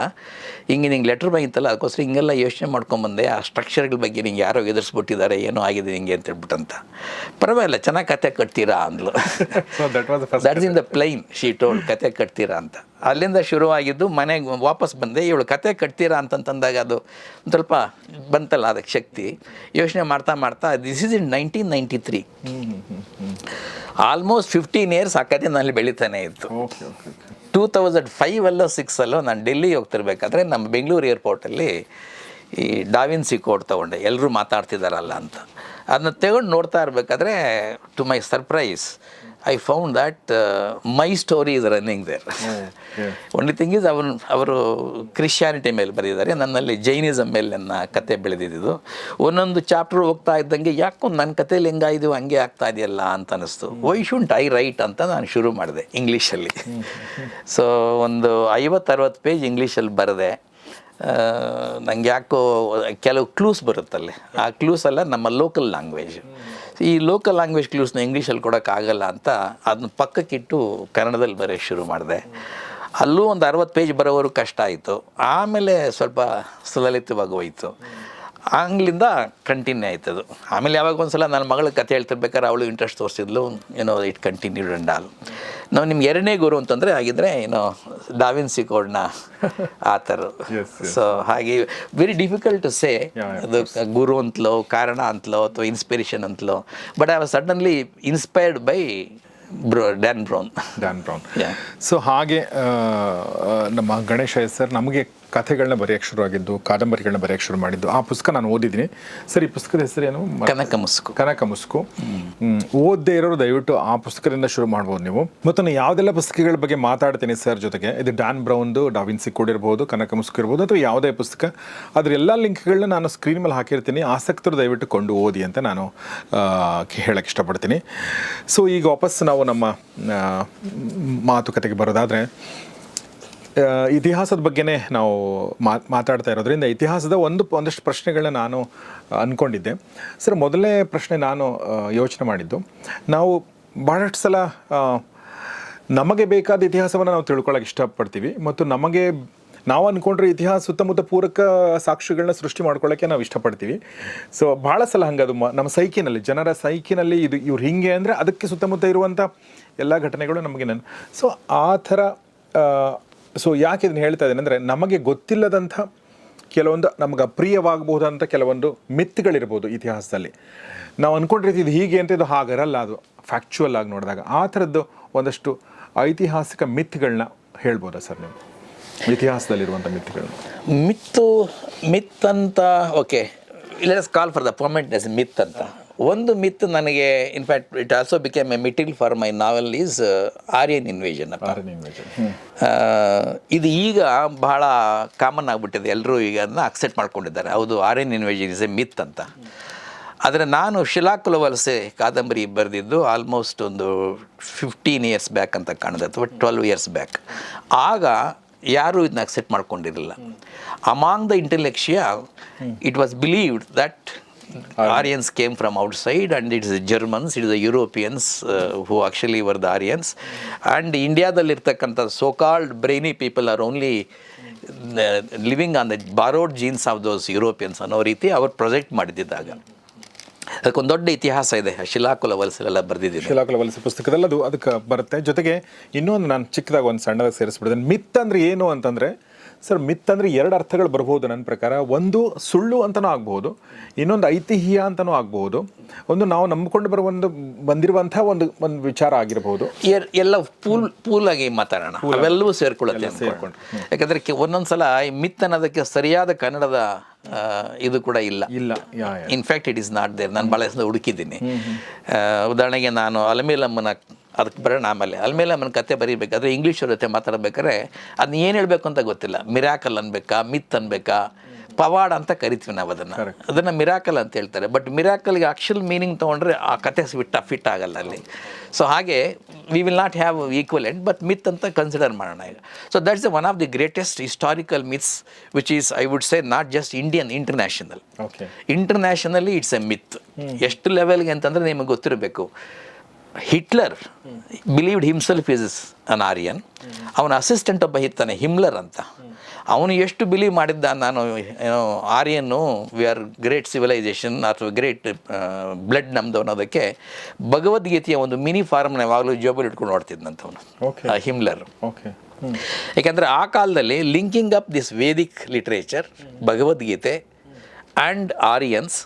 Speaker 2: ಹಿಂಗೆ ನಿಂಗೆ ಲೆಟ್ರ್ ಬಂದಿತ್ತಲ್ಲ ಅದಕ್ಕೋಸ್ಕರ ಹಿಂಗೆಲ್ಲ ಯೋಚನೆ ಮಾಡ್ಕೊಂಬಂದೆ ಆ ಸ್ಟ್ರಕ್ಚರ್ಗಳ ಬಗ್ಗೆ ನಿಂಗೆ ಯಾರೋ ಎದುರಿಸ್ಬಿಟ್ಟಿದ್ದಾರೆ ಏನೋ ಆಗಿದೆ ನಿಂಗೆ ಅಂತ ಹೇಳ್ಬಿಟ್ಟಂತ. ಪರವಾಗಿಲ್ಲ ಚೆನ್ನಾಗಿ ಕತೆ ಕಟ್ತೀರಾ ಅಂದ್ಲು.
Speaker 1: That
Speaker 2: in the plain sheet told ಕತೆ ಕಟ್ತೀರಾ ಅಂತ. ಅಲ್ಲಿಂದ ಶುರುವಾಗಿದ್ದು ಮನೆಗೆ ವಾಪಸ್ ಬಂದೆ ಇವಳು ಕತೆ ಕಟ್ತೀರಾ ಅಂತಂತಂದಾಗ ಅದು ಒಂದು ಸ್ವಲ್ಪ ಬಂತಲ್ಲ ಅದಕ್ಕೆ ಶಕ್ತಿ. ಯೋಚನೆ ಮಾಡ್ತಾ ಮಾಡ್ತಾ this is in nineteen ninety three almost fifteen years ಆ ಕತೆ ನಲ್ಲಿ ಬೆಳೀತಾನೆ ಇತ್ತು. ಟೂ ತೌಸಂಡ್ ಫೈವ್ ಅಲ್ಲೋ ಸಿಕ್ಸ್ ಅಲ್ಲೋ ನಾನು ಡೆಲ್ಲಿಗೆ ಹೋಗ್ತಿರ್ಬೇಕಾದ್ರೆ ನಮ್ಮ ಬೆಂಗಳೂರು ಏರ್ಪೋರ್ಟಲ್ಲಿ ಈ ಡಾವಿನ್ಸಿ ಕೋಡ್ ತೊಗೊಂಡೆ ಎಲ್ಲರೂ ಮಾತಾಡ್ತಿದ್ದಾರಲ್ಲ ಅಂತ. ಅದನ್ನ ತಗೊಂಡು ನೋಡ್ತಾ ಇರಬೇಕಾದ್ರೆ to my surprise I found that my story is running there only thing is ಅವನು ಅವರು ಕ್ರಿಶ್ಚಿಯಾನಿಟಿ ಮೇಲೆ ಬರೆದಿದ್ದಾರೆ. ನನ್ನಲ್ಲಿ ಜೈನಿಸಮ್ ಮೇಲೆ ನನ್ನ ಕತೆ ಬೆಳೆದಿದ್ದು. ಒಂದೊಂದು ಚಾಪ್ಟರ್ ಹೋಗ್ತಾ ಇದ್ದಂಗೆ ಯಾಕೋ ನನ್ನ ಕಥೆಯಲ್ಲಿ ಇದು ಹಂಗೆ ಆಗ್ತಾ ಇದೆಯಲ್ಲ ಅಂತ ಅನ್ನಿಸ್ತು ವೈ ಶುಂಟ್ ಐ ರೈಟ್ ಅಂತ ನಾನು ಶುರು ಮಾಡಿದೆ ಇಂಗ್ಲೀಷಲ್ಲಿ ಸೊ ಒಂದು ಐವತ್ತರವತ್ತು ಪೇಜ್ ಇಂಗ್ಲೀಷಲ್ಲಿ ಬರೆದೆ. ನನಗೆ ಯಾಕೋ ಕೆಲವು ಕ್ಲೂಸ್ ಬರುತ್ತಲ್ಲಿ. ಆ ಕ್ಲೂಸ್ ಎಲ್ಲ ನಮ್ಮ ಲೋಕಲ್ ಲ್ಯಾಂಗ್ವೇಜ್ ಈ ಲೋಕಲ್ ಲ್ಯಾಂಗ್ವೇಜ್ ಕ್ಲೂಸ್ನ ಇಂಗ್ಲೀಷಲ್ಲಿ ಕೊಡೋಕ್ಕಾಗಲ್ಲ ಅಂತ ಅದನ್ನ ಪಕ್ಕಕ್ಕಿಟ್ಟು ಕನ್ನಡದಲ್ಲಿ ಬರೆಯೋಕ್ಕೆ ಶುರು ಮಾಡಿದೆ. ಅಲ್ಲೂ ಒಂದು ಅರವತ್ತು ಪೇಜ್ ಬರೋವರೆಗೂ ಕಷ್ಟ ಆಯಿತು. ಆಮೇಲೆ ಸ್ವಲ್ಪ ಸುಲಲಿತವಾಗಿ ಹೋಯಿತು. ಆಂಗ್ಲಿಂದ ಕಂಟಿನ್ಯೂ ಆಯ್ತದು. ಆಮೇಲೆ ಯಾವಾಗ ಒಂದು ಸಲ ನನ್ನ ಮಗಳ ಕಥೆ ಹೇಳ್ತಿರ್ಬೇಕಾದ್ರೆ ಅವಳು ಇಂಟ್ರೆಸ್ಟ್ ತೋರಿಸಿದ್ಲು ಏನೋ ಇಟ್ ಕಂಟಿನ್ಯೂಡ್ ಅಂಡ್ ಆಲ್ ನಾವು ನಿಮ್ಗೆ ಎರಡನೇ ಗುರು ಅಂತಂದರೆ ಆಗಿದ್ದರೆ ಏನೋ ಡಾವಿನ್ಸಿ ಕೋಡ್ನ ಆ ಥರ ಸೊ ಹಾಗೆ ವೆರಿ ಡಿಫಿಕಲ್ಟ್ ಟು ಸೇ ಅದು ಗುರು ಅಂತಲೋ ಕಾರಣ ಅಂತಲೋ ಅಥವಾ inspiration ಅಂತಲೋ. But I was suddenly inspired by bro Dan Brown
Speaker 1: Dan Brown. So ಹಾಗೆ ನಮ್ಮ ಗಣೇಶ ಸರ್ ನಮಗೆ ಕಥೆಗಳನ್ನ ಶುರು ಶುರುವಾಗಿದ್ದು ಕಾದಂಬರಿಗಳನ್ನ ಬರೆಯೋಕ್ಕೆ ಶುರು ಮಾಡಿದ್ದು. ಆ ಪುಸ್ತಕ ನಾನು ಓದಿದ್ದೀನಿ. ಸರ್ ಈ ಪುಸ್ತಕದ ಹೆಸರೇನು
Speaker 2: ಕನಕ ಮುಸುಕು.
Speaker 1: ಕನಕ ಮುಸುಕು. ಓದದೇ ಇರೋರು ದಯವಿಟ್ಟು ಆ ಪುಸ್ತಕದಿಂದ ಶುರು ಮಾಡ್ಬೋದು ನೀವು. ಮತ್ತು ನಾನು ಯಾವುದೆಲ್ಲ ಪುಸ್ತಕಗಳ ಬಗ್ಗೆ ಮಾತಾಡ್ತೀನಿ ಸರ್ ಜೊತೆಗೆ ಇದು ಡ್ಯಾನ್ ಬ್ರೌನ್ದು ಡಾವಿನ್ಸಿ ಕೂಡ ಇರ್ಬೋದು ಕನಕ ಮುಸುಕು ಇರ್ಬೋದು ಅಥವಾ ಯಾವುದೇ ಪುಸ್ತಕ ಅದ್ರ ಎಲ್ಲ ಲಿಂಕ್ಗಳನ್ನ ನಾನು ಸ್ಕ್ರೀನ್ ಮೇಲೆ ಹಾಕಿರ್ತೀನಿ. ಆಸಕ್ತರು ದಯವಿಟ್ಟು ಕೊಂಡು ಓದಿ ಅಂತ ನಾನು ಹೇಳಕ್ಕೆ ಇಷ್ಟಪಡ್ತೀನಿ. ಸೊ ಈಗ ವಾಪಸ್ ನಾವು ನಮ್ಮ ಮಾತುಕತೆಗೆ ಬರೋದಾದರೆ ಇತಿಹಾಸದ ಬಗ್ಗೆನೇ ನಾವು ಮಾತಾಡ್ತಾ ಇರೋದ್ರಿಂದ ಇತಿಹಾಸದ ಒಂದು ಒಂದಷ್ಟು ಪ್ರಶ್ನೆಗಳನ್ನ ನಾನು ಅಂದ್ಕೊಂಡಿದ್ದೆ ಸರ್, ಮೊದಲನೇ ಪ್ರಶ್ನೆ ನಾನು ಯೋಚನೆ ಮಾಡಿದ್ದು. ನಾವು ಭಾಳಷ್ಟು ಸಲ ನಮಗೆ ಬೇಕಾದ ಇತಿಹಾಸವನ್ನು ನಾವು ತಿಳ್ಕೊಳ್ಳೋಕೆ ಇಷ್ಟಪಡ್ತೀವಿ ಮತ್ತು ನಮಗೆ ನಾವು ಅಂದ್ಕೊಂಡ್ರೆ ಇತಿಹಾಸ ಸುತ್ತಮುತ್ತ ಪೂರಕ ಸಾಕ್ಷಿಗಳನ್ನ ಸೃಷ್ಟಿ ಮಾಡ್ಕೊಳ್ಳೋಕ್ಕೆ ನಾವು ಇಷ್ಟಪಡ್ತೀವಿ. ಸೊ ಭಾಳ ಸಲ ಹಂಗೆ ಅದು ನಮ್ಮ ಸೈಕಿನಲ್ಲಿ, ಜನರ ಸೈಕಿನಲ್ಲಿ ಇದು, ಇವ್ರು ಹಿಂಗೆ ಅಂದರೆ ಅದಕ್ಕೆ ಸುತ್ತಮುತ್ತ ಇರುವಂಥ ಎಲ್ಲ ಘಟನೆಗಳು ನಮಗೆ ನಾನು ಸೊ ಆ ಥರ ಸೊ ಯಾಕೆ ಇದನ್ನು ಹೇಳ್ತಾ ಇದ್ದೇನೆ ಅಂದರೆ ನಮಗೆ ಗೊತ್ತಿಲ್ಲದಂಥ ಕೆಲವೊಂದು ನಮ್ಗೆ ಅಪ್ರಿಯವಾಗಬಹುದಂಥ ಕೆಲವೊಂದು ಮಿತ್ಗಳಿರ್ಬೋದು ಇತಿಹಾಸದಲ್ಲಿ. ನಾವು ಅಂದ್ಕೊಂಡಿರ್ತೀವಿ ಇದು ಹೀಗೆ ಅಂತ, ಇದು ಹಾಗಿರಲ್ಲ ಅದು ಫ್ಯಾಕ್ಚುಯಲ್ ಆಗಿ ನೋಡಿದಾಗ. ಆ ಥರದ್ದು ಒಂದಷ್ಟು ಐತಿಹಾಸಿಕ ಮಿತ್ಗಳನ್ನ ಹೇಳ್ಬೋದಾ ಸರ್ ನೀವು? ಇತಿಹಾಸದಲ್ಲಿರುವಂಥ ಮಿತ್ಗಳು
Speaker 2: ಮಿತ್ತು ಮಿತ್ ಅಂತ ಓಕೆ ಇಲ್ಲ call for the permanentness myth ಅಂತ ಒಂದು ಮಿತ್ ನನಗೆ in fact it also became a title for my novel is Aryan invasion. ಇದು ಈಗ ಬಹಳ ಕಾಮನ್ ಆಗಿಬಿಟ್ಟಿದೆ. ಎಲ್ಲರೂ ಈಗ ಅದನ್ನ ಅಕ್ಸೆಪ್ಟ್ ಮಾಡ್ಕೊಂಡಿದ್ದಾರೆ. ಹೌದು Aryan invasion is a myth ಅಂತ. ಆದರೆ ನಾನು ಶಿಲಾಕುಲ ವಲಸೆ ಕಾದಂಬರಿ ಬರೆದಿದ್ದು ಆಲ್ಮೋಸ್ಟ್ ಒಂದು ಫಿಫ್ಟೀನ್ ಇಯರ್ಸ್ ಬ್ಯಾಕ್ ಅಂತ ಕಾಣಿದೆ ಅಥವಾ ಟ್ವೆಲ್ವ್ ಇಯರ್ಸ್ ಬ್ಯಾಕ್ ಆಗ ಯಾರೂ ಇದನ್ನ accept ಮಾಡ್ಕೊಂಡಿರಲಿಲ್ಲ. Among the intelligentsia it was believed that Aryans came from outside, and it is the Germans, it is the Europeans uh, who actually were the Aryans. And ಇಂಡಿಯಾದಲ್ಲಿರ್ತಕ್ಕಂಥ so called brainy people are only living on the borrowed genes of those Europeans ಅನ್ನೋ ರೀತಿ ಅವ್ರು project ಮಾಡಿದ್ದಾಗ ಅದಕ್ಕೊಂದು ದೊಡ್ಡ ಇತಿಹಾಸ ಇದೆ ಶಿಲಾಕುಲ ವಲಸೆಲ್ಲ ಬರೆದಿದ್ದೀನಿ
Speaker 1: ಶಿಲಾಕುಲ ವಲಸೆ ಪುಸ್ತಕದಲ್ಲಿ ಅದು ಅದಕ್ಕೆ ಬರುತ್ತೆ. ಜೊತೆಗೆ ಇನ್ನೊಂದು ನಾನು ಚಿಕ್ಕದಾಗ ಒಂದು ಸಣ್ಣದಾಗಿ ಸೇರಿಸ್ಬಿಡ್ತೇನೆ. ಮಿತ್ ಅಂದ್ರೆ ಏನು ಅಂತಂದ್ರೆ ಸರ್ ಮಿತ್ ಅಂದರೆ ಎರಡು ಅರ್ಥಗಳು ಬರ್ಬೋದು ನನ್ನ ಪ್ರಕಾರ. ಒಂದು ಸುಳ್ಳು ಅಂತಲೂ ಆಗ್ಬೋದು ಇನ್ನೊಂದು ಐತಿಹ್ಯ ಅಂತಲೂ ಆಗ್ಬೋದು ಒಂದು ನಾವು ನಂಬಿಕೊಂಡು ಬರುವ ಒಂದು ಬಂದಿರುವಂಥ ಒಂದು ಒಂದು ವಿಚಾರ ಆಗಿರಬಹುದು.
Speaker 2: ಎಲ್ಲ ಪೂಲ್ ಪೂಲ್ ಆಗಿ ಮಾತಾಡೋಣ ಅವೆಲ್ಲವೂ ಸೇರ್ಕೊಳ್ಳುತ್ತೆ ಸೇರ್ಕೊಂಡು. ಯಾಕಂದ್ರೆ ಒಂದೊಂದು ಸಲ ಈ ಮಿತ್ ಅನ್ನೋದಕ್ಕೆ ಸರಿಯಾದ ಕನ್ನಡದ ಇದು ಕೂಡ ಇಲ್ಲ.
Speaker 1: ಇಲ್ಲ.
Speaker 2: In fact it is not there ನಾನು ಭಾಳ ಹೆಸರು ಹುಡುಕಿದ್ದೀನಿ. ಉದಾಹರಣೆಗೆ ನಾನು ಅಲ್ಮೇಲಮ್ಮನ ಅದಕ್ಕೆ ಬರೋಣ ಆಮೇಲೆ. ಅಲ್ಮೇಲಮ್ಮನ ಕತೆ ಬರೀಬೇಕಾದ್ರೆ ಇಂಗ್ಲೀಷ್ ಅವ್ರ ಜೊತೆ ಮಾತಾಡಬೇಕಾದ್ರೆ ಅದನ್ನ ಏನು ಹೇಳಬೇಕು ಅಂತ ಗೊತ್ತಿಲ್ಲ. ಮಿರಾಕಲ್ ಅನ್ಬೇಕಾ ಮಿತ್ ಅನ್ಬೇಕಾ ಪವಾಡ ಅಂತ ಕರಿತೀವಿ ನಾವು ಅದನ್ನು. ಅದನ್ನು ಮಿರಾಕಲ್ ಅಂತ ಹೇಳ್ತಾರೆ. ಬಟ್ ಮಿರಾಕಲ್ಗೆ ಆಕ್ಚುಲ್ ಮೀನಿಂಗ್ ತೊಗೊಂಡ್ರೆ ಆ ಕತೆ ಫಿಟ್ ಫಿಟ್ ಆಗಲ್ಲ ಅಲ್ಲಿ. ಸೊ ಹಾಗೆ we will not have equivalent but myth ಅಂತ ಕನ್ಸಿಡರ್ ಮಾಡೋಣ ಈಗ. So that's one of the greatest historical myths which is I would say not just Indian international internationally it's a myth ಎಷ್ಟು ಲೆವೆಲ್ಗೆ ಅಂತಂದರೆ ನಿಮಗೆ ಗೊತ್ತಿರಬೇಕು. Hitler believed himself is an Aryan. ಅವನ assistant ಒಬ್ಬ ಇರ್ತಾನೆ ಹಿಮ್ಲರ್ ಅಂತ. ಅವನು ಎಷ್ಟು ಬಿಲೀವ್ ಮಾಡಿದ್ದ ನಾನು ಏನೋ Aryan we are great civilization ಅಥವಾ ಗ್ರೇಟ್ ಬ್ಲಡ್ ನಮ್ದು ಅನ್ನೋದಕ್ಕೆ ಭಗವದ್ಗೀತೆಯ ಒಂದು ಮಿನಿ ಫಾರ್ಮ್ನ ಯಾವಾಗಲೂ ಜೋಬಲ್ ಇಟ್ಕೊಂಡು ನೋಡ್ತಿದ್ದಂಥವನು ಹಿಮ್ಲರ್.
Speaker 1: ಓಕೆ
Speaker 2: ಯಾಕೆಂದರೆ ಆ ಕಾಲದಲ್ಲಿ linking up this Vedic literature Bhagavad Gita and Aryans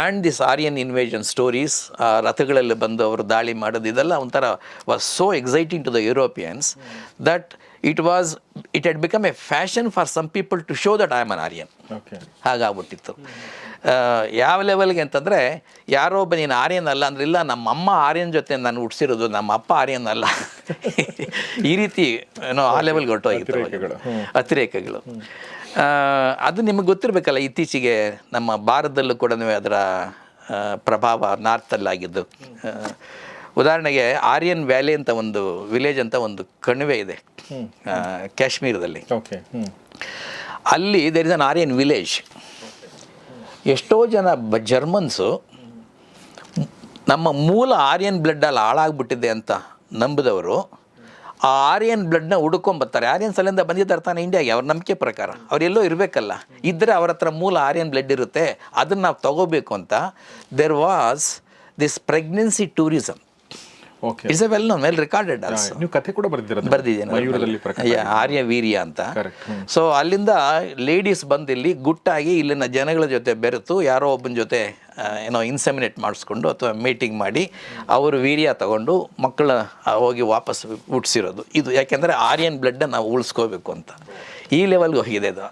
Speaker 2: and this Aryan invasion stories ರಥಗಳಲ್ಲಿ ಬಂದು ಅವರು ದಾಳಿ ಮಾಡೋದು ಇದೆಲ್ಲ ಒಂಥರ was so exciting to the Europeans that it was it had become a fashion for some people to show that I am an Aryan ಹಾಗಾಗ್ಬಿಟ್ಟಿತ್ತು. ಯಾವ ಲೆವೆಲ್ಗೆ ಅಂತಂದರೆ ಯಾರೋ ಒಬ್ಬ ನೀನು ಆರ್ಯನ್ ಅಲ್ಲ ಅಂದ್ರೆ ಇಲ್ಲ ನಮ್ಮ ಅಮ್ಮ ಆರ್ಯನ್ ಜೊತೆ ನಾನು ಹುಟ್ಟಿಸಿರೋದು ನಮ್ಮ ಅಪ್ಪ ಆರ್ಯನ್ ಅಲ್ಲ. ಈ ರೀತಿ ಏನೋ ಆ ಲೆವೆಲ್ಗೆ ಹೊರಟೋಗಿತ್ತು
Speaker 1: ಅತಿರೇಕಗಳು.
Speaker 2: ಅದು ನಿಮಗೆ ಗೊತ್ತಿರಬೇಕಲ್ಲ ಇತ್ತೀಚೆಗೆ ನಮ್ಮ ಭಾರತದಲ್ಲೂ ಕೂಡ ಅದರ ಪ್ರಭಾವ ನಾರ್ತಲ್ಲಾಗಿದ್ದು ಉದಾಹರಣೆಗೆ ಆರ್ಯನ್ ವ್ಯಾಲಿ ಅಂತ ಒಂದು ವಿಲೇಜ್ ಅಂತ ಒಂದು ಕಣಿವೆ ಇದೆ ಕಾಶ್ಮೀರದಲ್ಲಿ.
Speaker 1: ಓಕೆ
Speaker 2: ಅಲ್ಲಿ there is an Aryan village ಎಷ್ಟೋ ಜನ ಬ ಜರ್ಮನ್ಸು ನಮ್ಮ ಮೂಲ ಆರ್ಯನ್ ಬ್ಲಡ್ಡಲ್ಲಿ ಹಾಳಾಗ್ಬಿಟ್ಟಿದೆ ಅಂತ ನಂಬಿದವರು ಆ ಆರ್ಯನ್ ಬ್ಲಡ್ನ ಹುಡ್ಕೊಂಬರ್ತಾರೆ ಆರ್ಯನ್ ಸಲಿಂದ ಬಂದಿದ್ದಾರೆ ತಾನೆ ಇಂಡಿಯಾಗೆ ಅವ್ರ ನಂಬಿಕೆ ಪ್ರಕಾರ. ಅವರೆಲ್ಲೋ ಇರಬೇಕಲ್ಲ. ಇದ್ದರೆ ಅವ್ರ ಹತ್ರ ಮೂಲ ಆರ್ಯನ್ ಬ್ಲಡ್ ಇರುತ್ತೆ. ಅದನ್ನು ನಾವು ತಗೋಬೇಕು ಅಂತ. There was this pregnancy tourism
Speaker 1: okay
Speaker 2: it's a well known well recorded also
Speaker 1: ನೀವು ಕಥೆ ಕೂಡ
Speaker 2: ಬರ್ದಿದ್ದೇನೆ ಯಾ, ಆರ್ಯ ವೀರ್ಯ ಅಂತ. ಸೊ ಅಲ್ಲಿಂದ ಲೇಡೀಸ್ ಬಂದು ಇಲ್ಲಿ ಗುಟ್ಟಾಗಿ ಇಲ್ಲಿನ ಜನಗಳ ಜೊತೆ ಬೆರೆತು ಯಾರೋ ಒಬ್ಬನ ಜೊತೆ ಏನೋ ಇನ್ಸೆಮಿನೇಟ್ ಮಾಡಿಸ್ಕೊಂಡು ಅಥವಾ ಮೀಟಿಂಗ್ ಮಾಡಿ ಅವರು ವೀರ್ಯ ತಗೊಂಡು ಮಕ್ಕಳ ಹೋಗಿ ವಾಪಸ್ ಹುಟ್ಟಿಸಿರೋದು ಇದು ಯಾಕೆಂದರೆ ಆರ್ಯನ್ ಬ್ಲಡ್ ನಾವು ಉಳಿಸ್ಕೋಬೇಕು ಅಂತ. ಈ ಲೆವೆಲ್ಗೆ ಹೋಗಿದೆ ಅದು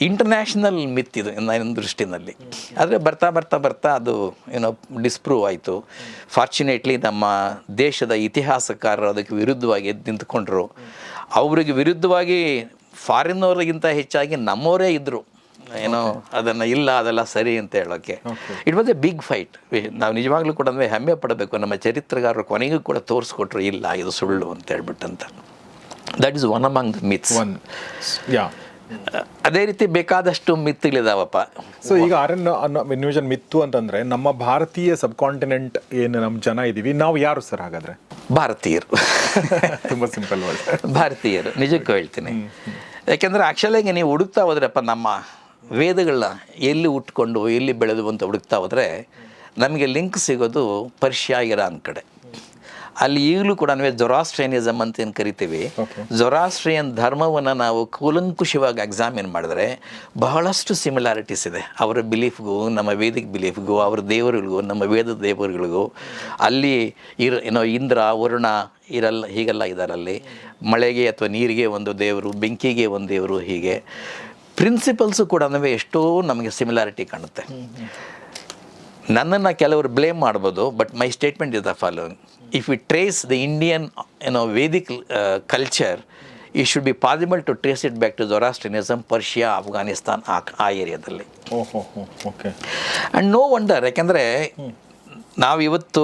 Speaker 2: ಇಂಟರ್ನ್ಯಾಷನಲ್ ಮಿತ್ ಇದು ನನ್ನ ದೃಷ್ಟಿನಲ್ಲಿ. ಆದರೆ ಬರ್ತಾ ಬರ್ತಾ ಬರ್ತಾ ಅದು ಏನೋ ಡಿಸ್ಪ್ರೂವ್ ಆಯಿತು. ಫಾರ್ಚುನೇಟ್ಲಿ ನಮ್ಮ ದೇಶದ ಇತಿಹಾಸಕಾರರು ಅದಕ್ಕೆ ವಿರುದ್ಧವಾಗಿ ಎದ್ದು ನಿಂತ್ಕೊಂಡ್ರು. ಅವರಿಗೆ ವಿರುದ್ಧವಾಗಿ ಫಾರಿನ್ನವ್ರಿಗಿಂತ ಹೆಚ್ಚಾಗಿ ನಮ್ಮವರೇ ಇದ್ದರು ಏನೋ ಅದನ್ನು ಇಲ್ಲ ಅದೆಲ್ಲ ಸರಿ ಅಂತ ಹೇಳೋಕ್ಕೆ it was a big fight ನಾವು ನಿಜವಾಗ್ಲೂ ಕೂಡ ಅಂದರೆ ಹೆಮ್ಮೆ ಪಡಬೇಕು. ನಮ್ಮ ಚರಿತ್ರೆಗಾರರು ಕೊನೆಗೂ ಕೂಡ ತೋರಿಸ್ಕೊಟ್ರು ಇಲ್ಲ ಇದು ಸುಳ್ಳು ಅಂತ ಹೇಳ್ಬಿಟ್ಟಂತ. That is one among the myths
Speaker 1: one ಯಾ
Speaker 2: ಅದೇ ರೀತಿ ಬೇಕಾದಷ್ಟು ಮಿತ್ತುಗಳಿದಾವಪ್ಪ.
Speaker 1: ಸೊ ಈಗ ಅರಣ್ಯ ಇನ್ವಿಷನ್ ಮಿತ್ತು ಅಂತಂದ್ರೆ ನಮ್ಮ ಭಾರತೀಯ ಸಬ್ ಕಾಂಟಿನೆಂಟ್ ಏನು ನಮ್ಮ ಜನ ಇದೀವಿ. ನಾವು ಯಾರು ಸರ್ ಹಾಗಾದ್ರೆ?
Speaker 2: ಭಾರತೀಯರು.
Speaker 1: ತುಂಬಾ ಸಿಂಪಲ್ ವರ್ಡ್.
Speaker 2: ಭಾರತೀಯರು. ನಿಜಕ್ಕೂ ಹೇಳ್ತೀನಿ. ಯಾಕೆಂದ್ರೆ ಆ್ಯಕ್ಚುಲಾಗಿ ನೀವು ಹುಡುಕ್ತಾ ಹೋದ್ರಪ್ಪ ನಮ್ಮ ವೇದಗಳನ್ನ ಎಲ್ಲಿ ಉಟ್ಕೊಂಡು ಎಲ್ಲಿ ಬೆಳೆದು ಅಂತ ಹುಡುಕ್ತಾ ಹೋದರೆ ನಮಗೆ ಲಿಂಕ್ ಸಿಗೋದು ಪರ್ಷಿಯಾ ಇರಾನ್ ಕಡೆ. ಅಲ್ಲಿ ಈಗಲೂ ಕೂಡ ಜೊರಾಸ್ಟ್ರೇನಿಸಮ್ ಅಂತ ಏನು ಕರಿತೀವಿ. ಜೊರಾಸ್ಟ್ರಿಯನ್ ಧರ್ಮವನ್ನು ನಾವು ಕೂಲಂಕುಷವಾಗಿ ಎಕ್ಸಾಮಿನ್ ಮಾಡಿದ್ರೆ ಬಹಳಷ್ಟು ಸಿಮಿಲಾರಿಟೀಸ್ ಇದೆ. ಅವರ ಬಿಲೀಫ್ಗೂ ನಮ್ಮ ವೇದಿಕ ಬಿಲೀಫ್ಗೂ ಅವರ ದೇವರುಗಳಿಗೂ ನಮ್ಮ ವೇದ ದೇವರುಗಳಿಗೂ ಅಲ್ಲಿ ಇರ ಏನೋ ಇಂದ್ರ ವರುಣ ಇರಲ್ಲ ಹೀಗೆಲ್ಲ ಇದಾರಲ್ಲಿ ಮಳೆಗೆ ಅಥವಾ ನೀರಿಗೆ ಒಂದು ದೇವರು ಬೆಂಕಿಗೆ ಒಂದು ದೇವರು ಹೀಗೆ. ಪ್ರಿನ್ಸಿಪಲ್ಸು ಕೂಡ ಎಷ್ಟೋ ನಮಗೆ ಸಿಮಿಲಾರಿಟಿ ಕಾಣುತ್ತೆ. ನನ್ನನ್ನು ಕೆಲವರು ಬ್ಲೇಮ್ ಮಾಡ್ಬೋದು but my statement is the following if you trace the Indian ಏನೋ ವೇದಿಕ್ ಕಲ್ಚರ್ ಈ should be possible to trace it back to Zoroastrianism Persia Afghanistan ಆ ಆ ಏರಿಯಾದಲ್ಲಿ
Speaker 1: ಓಕೆ
Speaker 2: ಆ್ಯಂಡ್ ನೋ ವಂಡರ್ ಯಾಕೆಂದರೆ ನಾವು ಇವತ್ತು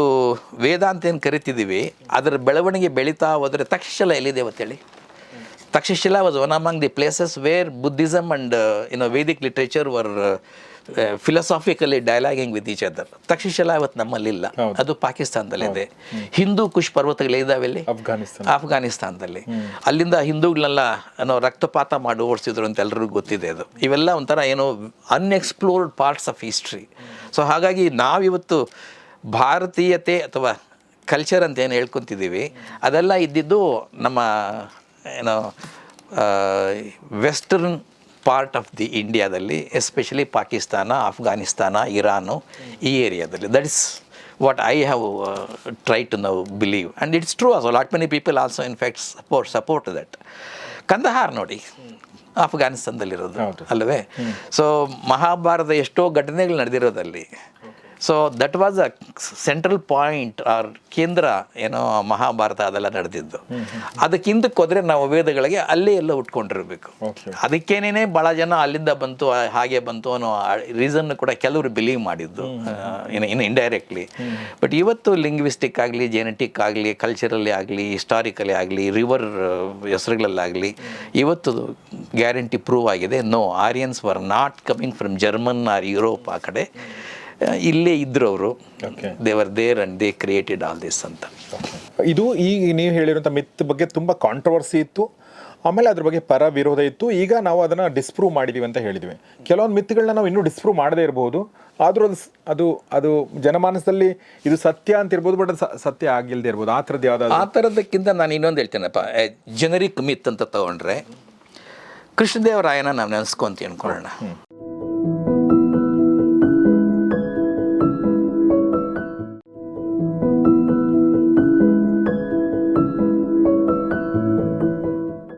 Speaker 2: ವೇದಾಂತ ಏನು ಕರಿತಿದ್ದೀವಿ ಅದರ ಬೆಳವಣಿಗೆ ಬೆಳೀತಾ ಹೋದರೆ ತಕ್ಷಲ ಎಲ್ಲಿದೆ ಅವತ್ತೇಳಿ Takshashila was one among the places where Buddhism and you know Vedic literature were philosophically dialoguing with each other Takshashila ಇವತ್ತು ನಮ್ಮಲ್ಲಿಲ್ಲ ಅದು ಪಾಕಿಸ್ತಾನದಲ್ಲಿದೆ. ಹಿಂದೂ. ಕುಶ್ ಪರ್ವತಗಳು ಇದಾವೆ ಅಲ್ಲಿ
Speaker 1: ಅಫ್ಘಾನಿಸ್ತಾನ
Speaker 2: ಅಫ್ಘಾನಿಸ್ತಾನದಲ್ಲಿ ಅಲ್ಲಿಂದ ಹಿಂದೂಗಳನ್ನೆಲ್ಲ ಏನೋ ರಕ್ತಪಾತ ಮಾಡಿ ಓಡಿಸಿದ್ರು ಅಂತ ಎಲ್ರಿಗೂ ಗೊತ್ತಿದೆ ಅದು. ಇವೆಲ್ಲ ಒಂಥರ ಏನೋ unexplored parts of history so ಹಾಗಾಗಿ ನಾವಿವತ್ತು ಭಾರತೀಯತೆ ಅಥವಾ ಕಲ್ಚರ್ ಅಂತ ಏನು ಹೇಳ್ಕೊತಿದ್ದೀವಿ ಅದೆಲ್ಲ ಇದ್ದಿದ್ದು ನಮ್ಮ ಏನೋ ವೆಸ್ಟರ್ನ್ ಪಾರ್ಟ್ ಆಫ್ ದಿ ಇಂಡಿಯಾದಲ್ಲಿ ಎಸ್ಪೆಷಲಿ ಪಾಕಿಸ್ತಾನ ಅಫ್ಘಾನಿಸ್ತಾನ ಇರಾನು ಈ ಏರಿಯಾದಲ್ಲಿ that is what I have uh, tried to now believe. And it's true also. Lot many people also in fact support, support that. Kandahar ನೋಡಿ ಅಫ್ಘಾನಿಸ್ತಾನದಲ್ಲಿರೋದು. ಅಲ್ಲವೇ ಸೊ ಮಹಾಭಾರತ ಎಷ್ಟೋ ಘಟನೆಗಳು ನಡೆದಿರೋದಲ್ಲಿ so that was a central point or ಕೇಂದ್ರ ಏನೋ ಮಹಾಭಾರತ ಅದೆಲ್ಲ ನಡೆದಿದ್ದು. ಅದಕ್ಕಿಂತ ಕೊದ್ರೆ ಹೋದ್ರೆ ನಾವು ವೇದಗಳಿಗೆ ಅಲ್ಲೇ ಎಲ್ಲ ಉಟ್ಕೊಂಡಿರ್ಬೇಕು.
Speaker 1: ಅದಕ್ಕೇನೇ
Speaker 2: ಅದಕ್ಕೇನೇನೆ ಭಾಳ ಜನ ಅಲ್ಲಿಂದ ಬಂತು ಹಾಗೆ ಬಂತು ಅನ್ನೋ ರೀಸನ್ ಕೂಡ ಕೆಲವರು ಬಿಲೀವ್ ಮಾಡಿದ್ದು ಇನ್ನು ಇನ್ನು ಇಂಡೈರೆಕ್ಟ್ಲಿ ಬಟ್ ಇವತ್ತು ಲಿಂಗ್ವಿಸ್ಟಿಕ್ ಆಗಲಿ ಜೆನೆಟಿಕ್ ಆಗಲಿ ಕಲ್ಚರಲ್ಲಿ ಆಗಲಿ ಹಿಸ್ಟಾರಿಕಲಿ ಆಗಲಿ ರಿವರ್ ಹೆಸರುಗಳಲ್ಲಾಗಲಿ ಇವತ್ತು ಗ್ಯಾರಂಟಿ ಪ್ರೂವ್ ಆಗಿದೆ. No Aryans were not coming from German or Europe ಆ ಕಡೆ. ಇಲ್ಲೇ ಇದ್ರು ಅವರು. They were there and they created all this ಅಂತ.
Speaker 1: ಇದು ಈಗ ನೀವು ಹೇಳಿರುವಂಥ ಮಿತ್ ಬಗ್ಗೆ ತುಂಬ ಕಾಂಟ್ರವರ್ಸಿ ಇತ್ತು. ಆಮೇಲೆ ಅದ್ರ ಬಗ್ಗೆ ಪರ ವಿರೋಧ ಇತ್ತು. ಈಗ ನಾವು ಅದನ್ನು ಡಿಸ್ಪ್ರೂವ್ ಮಾಡಿದ್ದೀವಿ ಅಂತ ಹೇಳಿದ್ವಿ. ಕೆಲವೊಂದು ಮಿತ್ಗಳನ್ನ ನಾವು ಇನ್ನೂ ಡಿಸ್ಪ್ರೂವ್ ಮಾಡದೇ ಇರಬಹುದು ಆದರೂ ಅದು ಅದು ಅದು ಜನಮಾನಸದಲ್ಲಿ ಇದು ಸತ್ಯ ಅಂತ ಇರ್ಬೋದು ಬಟ್ ಅದು ಸತ್ಯ ಆಗಿಲ್ಲದೆ ಇರ್ಬೋದು. ಆ ಥರದ್ದು ಯಾವ್ದಾದ್ರು?
Speaker 2: ಆ ಥರದಕ್ಕಿಂತ ನಾನು ಇನ್ನೊಂದು ಹೇಳ್ತೇನಪ್ಪ. ಜನರಿಕ್ ಮಿತ್ ಅಂತ ತಗೊಂಡ್ರೆ ಕೃಷ್ಣದೇವರಾಯನ ನಾವು ನೆನೆಸ್ಕೊಂತ ಅನ್ಕೊಳ್ಳೋಣ.